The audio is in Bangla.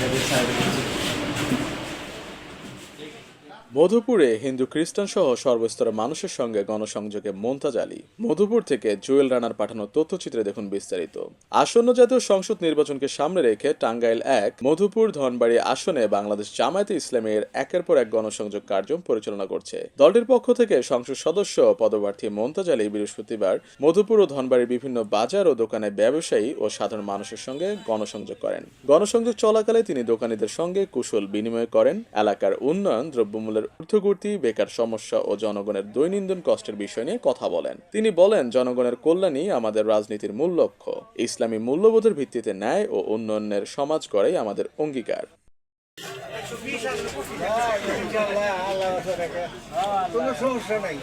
Gracias. মধুপুরে হিন্দু খ্রিস্টান সহ সর্বস্তরের মানুষের সঙ্গে গণসংযোগে মন্তাজ আলী। মধুপুর থেকে জুয়েল রানার পাঠানো তথ্যচিত্রে দেখুন বিস্তারিত। আসন্ন জাতীয় সংসদ নির্বাচনকে সামনে রেখে টাঙ্গাইল এক, মধুপুর ধনবাড়ি আসনে বাংলাদেশ জামায়াতে ইসলামের একের পর এক গণসংযোগ কার্য পরিচালনা করছে। দলটির পক্ষ থেকে সংসদ সদস্য পদপ্রার্থী মন্তাজ আলী বৃহস্পতিবার মধুপুর ও ধনবাড়ির বিভিন্ন বাজার ও দোকানে ব্যবসায়ী ও সাধারণ মানুষের সঙ্গে গণসংযোগ করেন। গণসংযোগ চলাকালে তিনি দোকানীদের সঙ্গে কুশল বিনিময় করেন। এলাকার উন্নয়ন দ্রব্যমূল্যের ঊর্ধ্বগতি, বেকার সমস্যা ও জনগণের দৈনন্দিন কষ্টের বিষয় নিয়ে কথা বলেন। তিনি বলেন, জনগণের কল্যাণই আমাদের রাজনীতির মূল লক্ষ্য। ইসলামী মূল্যবোধের ভিত্তিতে ন্যায় ও উন্নয়নের সমাজ গড়াই আমাদের অঙ্গীকার। কোনো সমস্যা নাই।